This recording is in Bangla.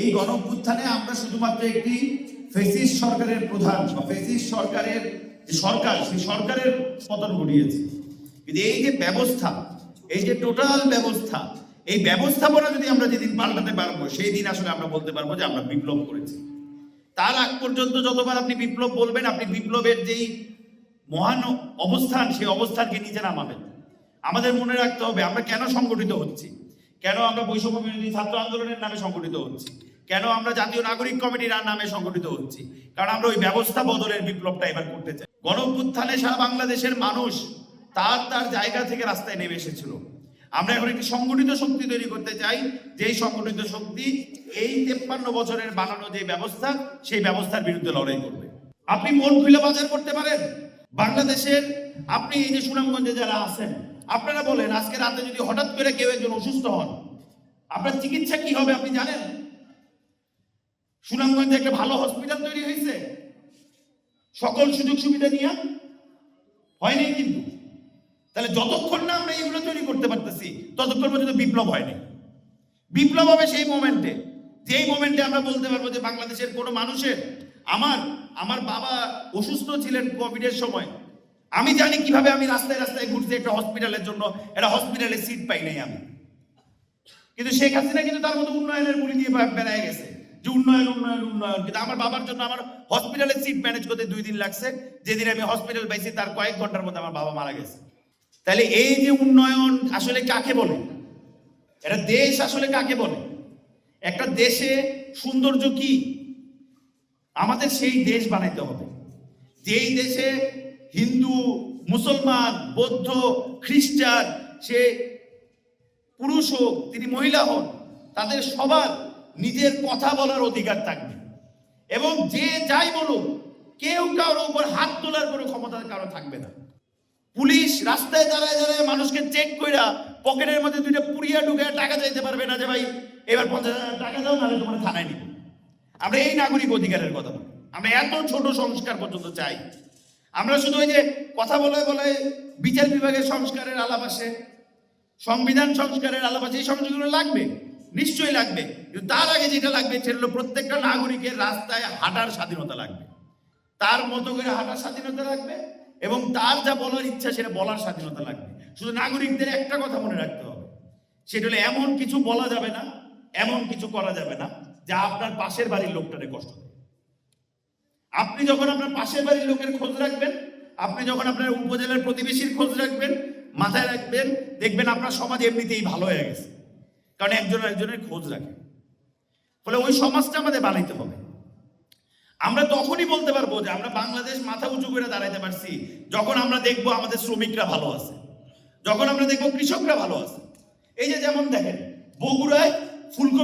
এই গণ অভ্যুত্থানে আমরা শুধুমাত্র একটি ফেসিস সরকারের প্রধান বা ফেসিস সরকারের যে সরকার, সেই সরকারের পতন ঘটিয়েছি। কিন্তু এই যে ব্যবস্থা, এই যে টোটাল ব্যবস্থা, এই ব্যবস্থাপনা যদি আমরা যেদিন পাল্টাতে পারব, সেই দিন আসলে আমরা বলতে পারব যে আমরা বিপ্লব করেছি। তার আগ পর্যন্ত যতবার আপনি বিপ্লব বলবেন, আপনি বিপ্লবের যেই মহান অবস্থান, সেই অবস্থানকে নিচে নামাবেন আমাদের মনে রাখতে হবে, আমরা কেন সংগঠিত হচ্ছি? কেন আমরা বৈষম্য বিরোধী ছাত্র আন্দোলনের নামে সংগঠিত হচ্ছি? কেন আমরা জাতীয় নাগরিক কমিটির নামে সংগঠিত হচ্ছি? কারণ আমরা ওই ব্যবস্থা বদলের বিপ্লবটা এবার করতে চাই। গণ অভ্যুত্থানে সারা বাংলাদেশের মানুষ তার তার জায়গা থেকে রাস্তায় নেমে এসেছিল। আমরা এখন একটি সংগঠিত শক্তি তৈরি করতে চাই। যেই সংগঠিত শক্তি এই তেপ্পান্ন বছরের বানানো যে ব্যবস্থা, সেই ব্যবস্থার বিরুদ্ধে লড়াই করবে। আপনি মন খুলে বাজার করতে পারেন। বাংলাদেশের, আপনি এই যে সুনামগঞ্জে যারা আছেন আপনারা বলেন, আজকে রাতে যদি হঠাৎ করে কেউ একজন অসুস্থ হন, আপনার চিকিৎসা কি হবে আপনি জানেন? সুনামগঞ্জে একটা ভালো হসপিটাল তৈরি হয়েছে। সকল সুযোগ সুবিধা নিয়ে। হয়নি কিন্তু। তাহলে যতক্ষণ না আমরা এগুলো তৈরি করতে পারতেছি, ততক্ষণ পর্যন্ত বিপ্লব হয়নি। বিপ্লব হবে সেই মোমেন্টে যেই মোমেন্টে আমরা বলতে পারব যে বাংলাদেশের কোনো মানুষের, আমার আমার বাবা অসুস্থ ছিলেন কোভিডের সময় আমি জানি কীভাবে আমি রাস্তায় রাস্তায় ঘুরছি একটা হসপিটালের জন্য। একটা হসপিটালে সিট পাই নাই আমি। কিন্তু শেখ হাসিনা কিন্তু তার মতো উন্নয়নের বলি দিয়ে বেড়ায় গেছে। যে উন্নয়ন উন্নয়ন উন্নয়ন। কিন্তু আমার বাবার জন্য আমার হসপিটালে সিট ম্যানেজ করতে দুই দিন লাগছে। যেদিন আমি হসপিটাল পাইছি, তার কয়েক ঘণ্টার মধ্যে আমার বাবা মারা গেছে। তাহলে এই যে উন্নয়ন আসলে কাকে বলে? এটা দেশ আসলে কাকে বলে? একটা দেশে সৌন্দর্য কি? আমাদের সেই দেশ বানাইতে হবে। যেই দেশে হিন্দু, মুসলমান, বৌদ্ধ, খ্রিস্টান, সে পুরুষ হোক, তিনি মহিলা হন তাদের সবার নিজের কথা বলার অধিকার থাকবে। এবং যে যাই বলুক, কেউ কারোর উপর হাত তোলার কোনো ক্ষমতা কারও থাকবে না। পুলিশ রাস্তায় দাঁড়ায় দাঁড়ায় মানুষকে চেক কইরা পকেটের মধ্যে দুইটা পুড়িয়া ঢুকে টাকা চাইতে পারবে না যে, ভাই, এবার পঞ্চাশ হাজার টাকা দাও, নাহলে তোমার থানায় নিব। আমরা এই নাগরিক অধিকারের কথা বলি। আমরা এত ছোট সংস্কার পর্যন্ত চাই। আমরা শুধু ওই যে কথা বলে বলে বিচার বিভাগের সংস্কারের আলাপ আসে, সংবিধান সংস্কারের আলাপ আছে এই সংস্কারগুলো লাগবে, নিশ্চয়ই লাগবে। কিন্তু তার আগে যেটা লাগবে, সেটা হলো প্রত্যেকটা নাগরিকের রাস্তায় হাঁটার স্বাধীনতা লাগবে। তার মতো করে হাঁটার স্বাধীনতা লাগবে এবং তার যা বলার ইচ্ছা, সেটা বলার স্বাধীনতা লাগবে। শুধু নাগরিকদের একটা কথা মনে রাখতে হবে, সেটা হলো এমন কিছু বলা যাবে না, এমন কিছু করা যাবে না, যা আপনার পাশের বাড়ির লোকটারে কষ্ট দেবে। আপনি যখন আপনার পাশের বাড়ির লোকের খোঁজ রাখবেন, আপনি যখন আপনার উপজেলার প্রতিবেশীর খোঁজ রাখবেন, মাথায় রাখবেন, দেখবেন আপনার সমাজ এমনিতেই ভালো হয়ে গেছে। কারণ একজন একজনের খোঁজ রাখে। ফলে ওই সমাজটা আমাদের বানাইতে হবে। আমরা তখনই বলতে পারব যে আমরা বাংলাদেশ মাথা উঁচু করে দাঁড়াইতে পারছি, যখন আমরা দেখব আমাদের শ্রমিকরা ভালো আছে। যখন আমরা দেখব কৃষকরা ভালো আছে। এই যে যেমন দেখেন, বগুড়ায় ফুলকপি